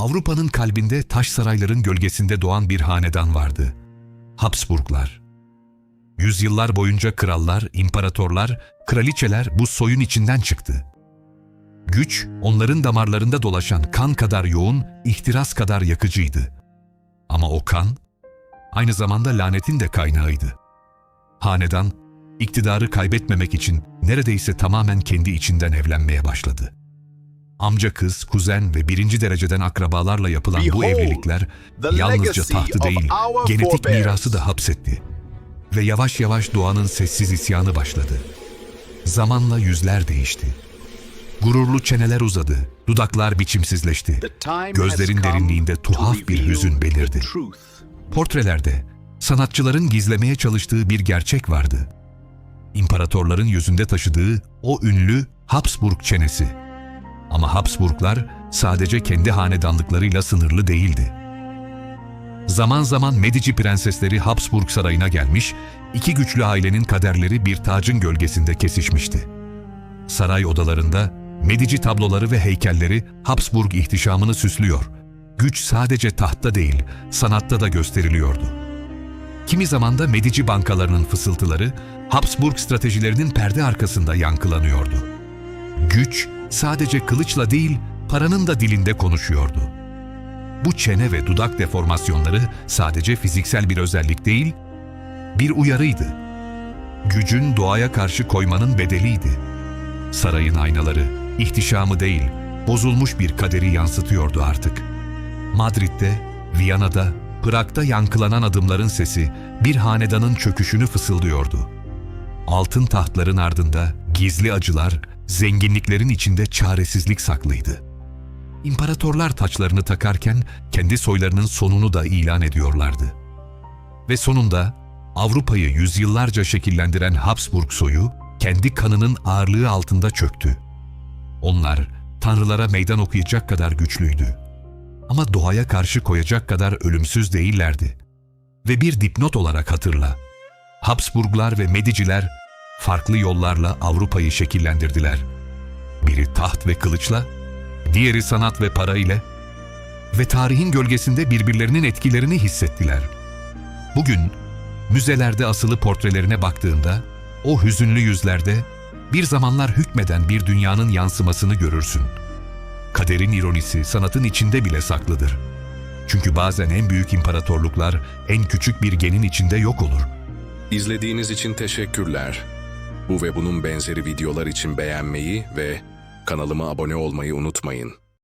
Avrupa'nın kalbinde taş sarayların gölgesinde doğan bir hanedan vardı. Habsburglar. Yüzyıllar boyunca krallar, imparatorlar, kraliçeler bu soyun içinden çıktı. Güç, onların damarlarında dolaşan kan kadar yoğun, ihtiras kadar yakıcıydı. Ama o kan, aynı zamanda lanetin de kaynağıydı. Hanedan, iktidarı kaybetmemek için neredeyse tamamen kendi içinden evlenmeye başladı. Amca kız, kuzen ve birinci dereceden akrabalarla yapılan bu evlilikler yalnızca tahtı değil, genetik mirası da hapsetti. Ve yavaş yavaş doğanın sessiz isyanı başladı. Zamanla yüzler değişti. Gururlu çeneler uzadı, dudaklar biçimsizleşti. Gözlerin derinliğinde tuhaf bir hüzün belirdi. Portrelerde sanatçıların gizlemeye çalıştığı bir gerçek vardı. İmparatorların yüzünde taşıdığı o ünlü Habsburg çenesi. Ama Habsburglar sadece kendi hanedanlıklarıyla sınırlı değildi. Zaman zaman Medici prensesleri Habsburg sarayına gelmiş, iki güçlü ailenin kaderleri bir tacın gölgesinde kesişmişti. Saray odalarında Medici tabloları ve heykelleri Habsburg ihtişamını süslüyor. Güç sadece tahtta değil, sanatta da gösteriliyordu. Kimi zaman da Medici bankalarının fısıltıları Habsburg stratejilerinin perde arkasında yankılanıyordu. Güç sadece kılıçla değil, paranın da dilinde konuşuyordu. Bu çene ve dudak deformasyonları sadece fiziksel bir özellik değil, bir uyarıydı. Gücün doğaya karşı koymanın bedeliydi. Sarayın aynaları, ihtişamı değil, bozulmuş bir kaderi yansıtıyordu artık. Madrid'de, Viyana'da, Prag'da yankılanan adımların sesi bir hanedanın çöküşünü fısıldıyordu. Altın tahtların ardında gizli acılar, zenginliklerin içinde çaresizlik saklıydı. İmparatorlar taçlarını takarken kendi soylarının sonunu da ilan ediyorlardı. Ve sonunda Avrupa'yı yüzyıllarca şekillendiren Habsburg soyu kendi kanının ağırlığı altında çöktü. Onlar tanrılara meydan okuyacak kadar güçlüydü. Ama doğaya karşı koyacak kadar ölümsüz değillerdi. Ve bir dipnot olarak hatırla. Habsburglar ve Mediciler farklı yollarla Avrupa'yı şekillendirdiler. Biri taht ve kılıçla, diğeri sanat ve para ile ve tarihin gölgesinde birbirlerinin etkilerini hissettiler. Bugün müzelerde asılı portrelerine baktığında o hüzünlü yüzlerde bir zamanlar hükmeden bir dünyanın yansımasını görürsün. Kaderin ironisi sanatın içinde bile saklıdır. Çünkü bazen en büyük imparatorluklar en küçük bir genin içinde yok olur. İzlediğiniz için teşekkürler. Bu ve bunun benzeri videolar için beğenmeyi ve kanalıma abone olmayı unutmayın.